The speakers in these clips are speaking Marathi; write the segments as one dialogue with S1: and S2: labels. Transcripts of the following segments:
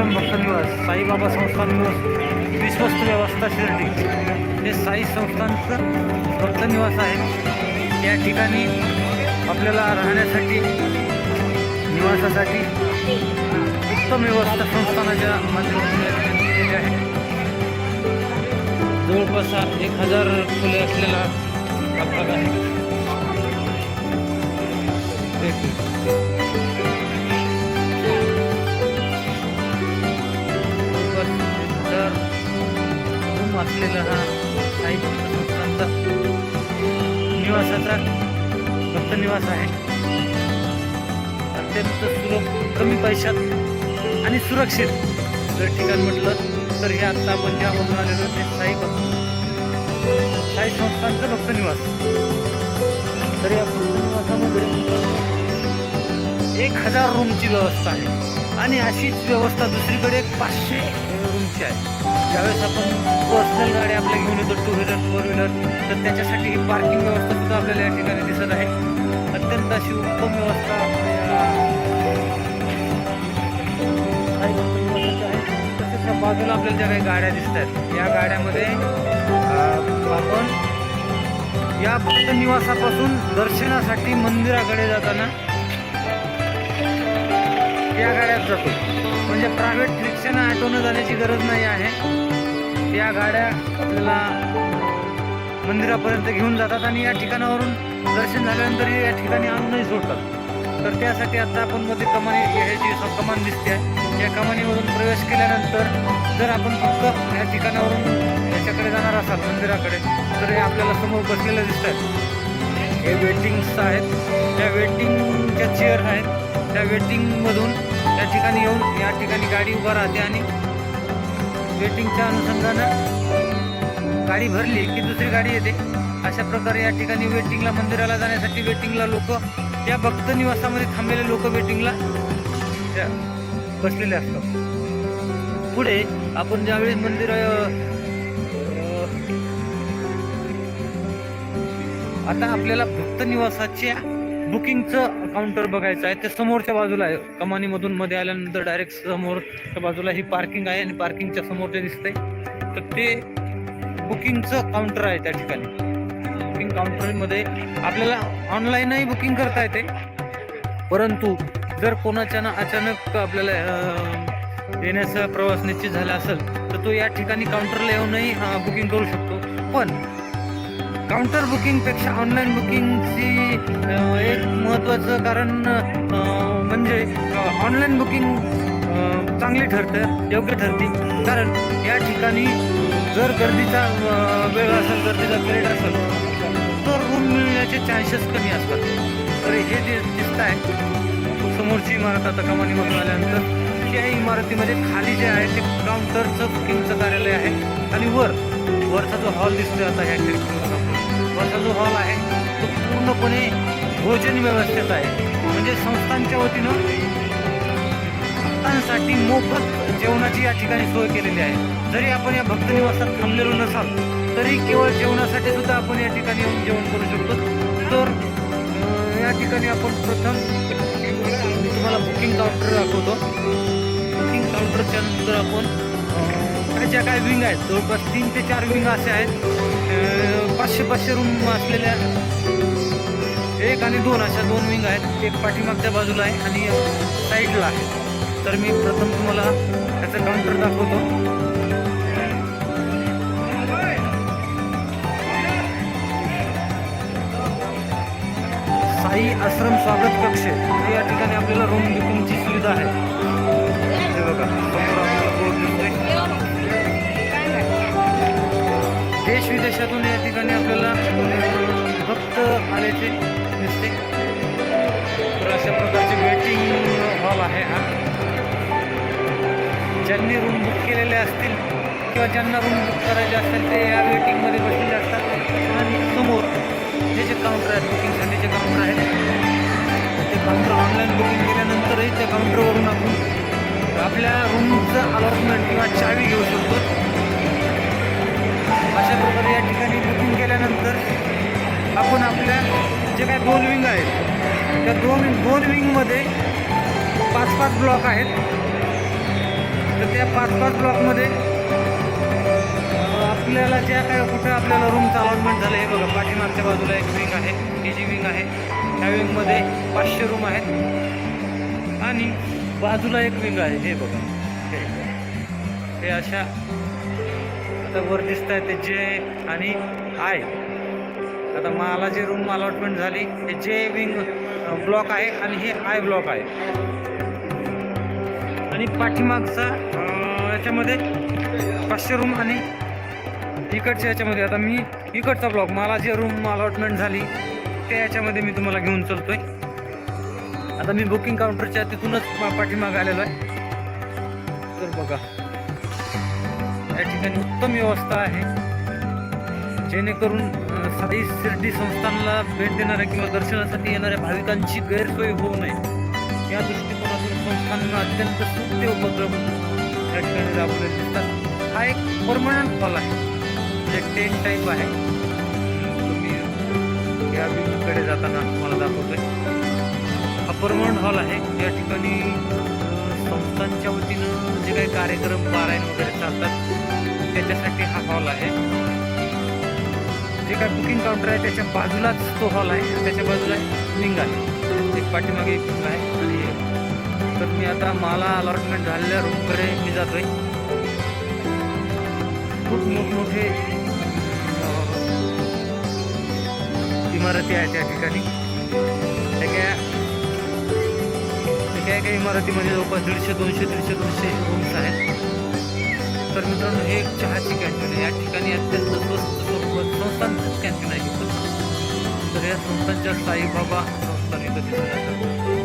S1: आश्रम भक्त निवास साईबाबा संस्थान विश्वस्त व्यवस्था शिर्डी हे साई संस्थांचं भक्त निवास आहे. या ठिकाणी आपल्याला राहण्यासाठी निवासासाठी उत्तम व्यवस्था संस्थानाच्या माध्यमातून केलेली आहे. जवळपास एक हजार फुले असलेला हा भाग आहे. असलेला हा साई भक्त संस्थांचा निवासाचा भक्त निवास आहे. अत्यंत सुलभ कमी पैशात आणि सुरक्षित जर ठिकाण म्हटलं तर हे आता आपण ज्या मधून आलेलो ते साई भक्त. साई संस्थांचं भक्त निवास. तर या भक्त निवासामध्ये एक हजार रूमची व्यवस्था आहे. आणि अशीच व्यवस्था दुसरीकडे पाचशे रूमची आहे. ज्यावेळेस आपण पर्सनल गाडी आपल्या घेऊन येतो टू व्हीलर फोर व्हीलर तर त्याच्यासाठी ही पार्किंग व्यवस्था सुद्धा आपल्याला या ठिकाणी दिसत आहे. अत्यंत अशी उत्तम व्यवस्था तसेच बाजूला आपल्याला ज्या काही गाड्या दिसत आहेत या गाड्यामध्ये आपण या भक्त निवासापासून दर्शनासाठी मंदिराकडे जाताना या गाड्यात जातो. म्हणजे प्रायव्हेट रिक्षानं ऑटोनं जाण्याची गरज नाही आहे. या गाड्या आपल्याला मंदिरापर्यंत घेऊन जातात आणि या ठिकाणावरून दर्शन झाल्यानंतरही या ठिकाणी आणूनही सोडतात. तर त्यासाठी आता आपण मध्ये कमानी हे जी कमान दिसते. आहे या कमानीवरून प्रवेश केल्यानंतर जर आपण फक्त या ठिकाणावरून याच्याकडे जाणार असाल मंदिराकडे तर हे आपल्याला समोर बसलेलं दिसत आहे हे वेटिंग्स आहेत. त्या वेटिंगच्या चेअर आहेत. त्या वेटिंगमधून या ठिकाणी येऊन या ठिकाणी गाडी उभा राहते आणि वेटिंगच्या अनुषंगानं गाडी भरली की दुसरी गाडी येते. अशा प्रकारे या ठिकाणी वेटिंगला मंदिराला जाण्यासाठी वेटिंगला लोक या भक्त निवासामध्ये थांबलेले लोक वेटिंगला बसलेले असतात. पुढे आपण ज्यावेळेस मंदिर आता आपल्याला भक्त निवासाच्या बुकिंगचं काउंटर बघायचं आहे ते समोरच्या बाजूला आहे. कमानीमधून मध्ये आल्यानंतर डायरेक्ट समोरच्या बाजूला ही पार्किंग आहे आणि पार्किंगच्या समोर ते दिसतंय. तर ते बुकिंगचं काउंटर आहे त्या ठिकाणी. बुकिंग काउंटरमध्ये आपल्याला ऑनलाईनही बुकिंग करता येते. परंतु जर कोणाच्या ना अचानक आपल्याला येण्याचा प्रवास निश्चित झाला असेल तर तो या ठिकाणी काउंटरला येऊनही बुकिंग करू शकतो. पण काउंटर बुकिंगपेक्षा ऑनलाईन बुकिंगची एक महत्त्वाचं कारण म्हणजे ऑनलाईन बुकिंग चांगली ठरतं योग्य ठरते. कारण या ठिकाणी जर गर्दीचा वेळ असेल गर्दीचा पिरियड असेल तर रूम मिळण्याचे चान्सेस कमी असतात. तर हे जे दिसत आहे समोरची इमारत आता कमानीमधून आल्यानंतर त्या इमारतीमध्ये खाली जे आहे ते काउंटरचं बुकिंगचं कार्यालय आहे. आणि वर वरचा जो हॉल दिसतोय आता ह्या ठिकाणी जो हॉल आहे तो पूर्णपणे भोजन व्यवस्थेत आहे. म्हणजे संस्थांच्या वतीनं भक्तांसाठी मोफत जेवणाची या ठिकाणी सोय केलेली आहे. जरी आपण या भक्त निवासात थांबलेलो नसाल तरी केवळ जेवणासाठी सुद्धा आपण या ठिकाणी येऊन जेवण करू शकतो. तर या ठिकाणी आपण प्रथम तुम्हाला बुकिंग काउंटर दाखवतो. बुकिंग काउंटरच्या नंतर आपण ज्या त्याच्या काय विंग आहेत? जवळपास तीन ते चार विंग असे आहेत. पाचशे पाचशे रूम असलेल्या एक आणि दोन अशा दोन विंग आहेत. एक पाठीमागच्या बाजूला आहे आणि साईडला आहे. तर मी प्रथम तुम्हाला त्याचं काउंटर दाखवतो. साई आश्रम स्वागत कक्ष. या ठिकाणी आपल्याला रूम बुकिंगची सुविधा आहे. बघा. देश विदेशातून या ठिकाणी आपल्याला भक्त आल्याचे दिसते. तर अशा प्रकारचे वेटिंग हॉल आहे हा. ज्यांनी रूम बुक केलेले असतील किंवा ज्यांना रूम बुक करायचे असतील ते या वेटिंगमध्ये बसलेले असतात. आणि समोर जे जे काउंटर आहेत बुकिंगसाठीचे काउंटर आहेत ते काउंटर ऑनलाईन बुकिंग केल्यानंतरही त्या काउंटरवरून आपण आपल्या रूमचं अलॉटमेंट किंवा चावी घेऊ शकतो. आपण आपल्या जे काय दोन विंग आहेत त्या दोन दोन विंगमध्ये पाच पाच ब्लॉक आहेत. तर त्या पाच पाच ब्लॉकमध्ये आपल्याला ज्या काय कुठं आपल्याला रूमचं अलॉटमेंट झालं हे बघा पाठीमागच्या बाजूला एक विंग आहे ही जी विंग आहे त्या विंगमध्ये पाचशे रूम आहेत. आणि बाजूला एक विंग आहे हे बघा. हे. हे अशा आता वर दिसत आहे ते जे आणि आय आता मला जे रूम अलॉटमेंट झाली हे जे विंग ब्लॉक आहे आणि हे आय ब्लॉक आहे. आणि पाठीमागचा याच्यामध्ये पाचशे रूम आणि इकडच्या याच्यामध्ये. आता मी इकडचा ब्लॉक मला जे रूम अलॉटमेंट झाली त्या याच्यामध्ये मी तुम्हाला घेऊन चलतोय. आता मी बुकिंग काउंटरच्या तिथूनच पाठीमाग आलेलो आहे. तर बघा या ठिकाणी उत्तम व्यवस्था आहे. जेणेकरून अं, शिर्डी संस्थानला भेट देणाऱ्या किंवा दर्शनासाठी येणाऱ्या भाविकांची गैरसोय होऊ नये. या दृष्टिकोनातून संस्थांना अत्यंत सुप्ते उपक्रम या ठिकाणी राबवले दिसतात. हा एक परमनंट हॉल आहे. जे टेन टाईप आहे. तुम्ही या कडे जाताना तुम्हाला दाखवतोय. हा परमनंट हॉल आहे. या ठिकाणी संस्थांच्या वतीनं जे काही कार्यक्रम पारायण वगैरे चालतात त्याच्यासाठी हा हॉल आहे. जे काय बुकिंग काउंटर आहे त्याच्या बाजूलाच तो हॉल आहे. त्याच्या बाजूला विंग आहे. एक पाठीमागे एक आहे. आणि तर मी आता मला अलॉटमेंट झालेल्या रूमकडे मी जातोय. खूप मोठमोठे इमारती आहेत त्या ठिकाणी. त्या काही काही इमारतीमध्ये जवळपास दीडशे दोनशे दीडशे दोनशे रूम्स आहेत. तर मित्रांनो हे एक चहाची कॅन्टीन आहे. या ठिकाणी अत्यंत स्वस्त स्वरूपात संस्थांचंच कॅन्टीन आहे. तर या संस्थांच्या साईबाबा संस्थान इथं दिसून येतात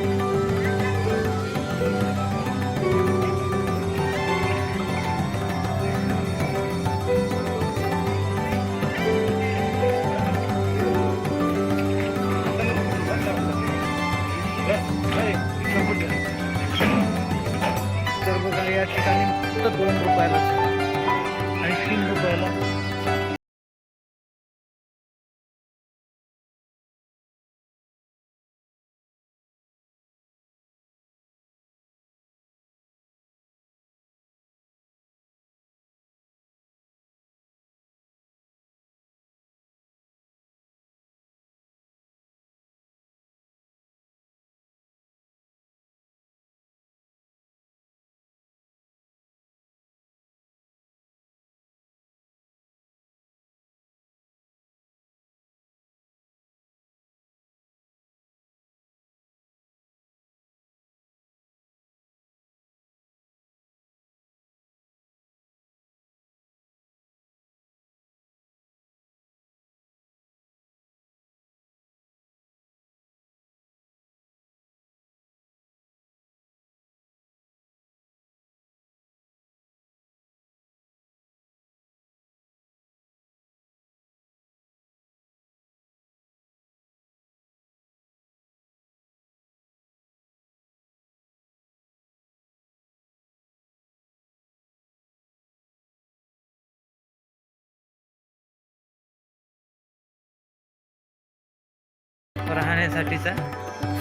S1: राहण्यासाठीचा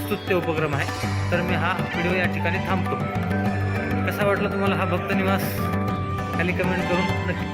S1: स्तुत्य उपक्रम आहे. तर मी हा व्हिडिओ या ठिकाणी थांबतो. कसा वाटला तुम्हाला हा भक्त निवास? खाली कमेंट करून नक्की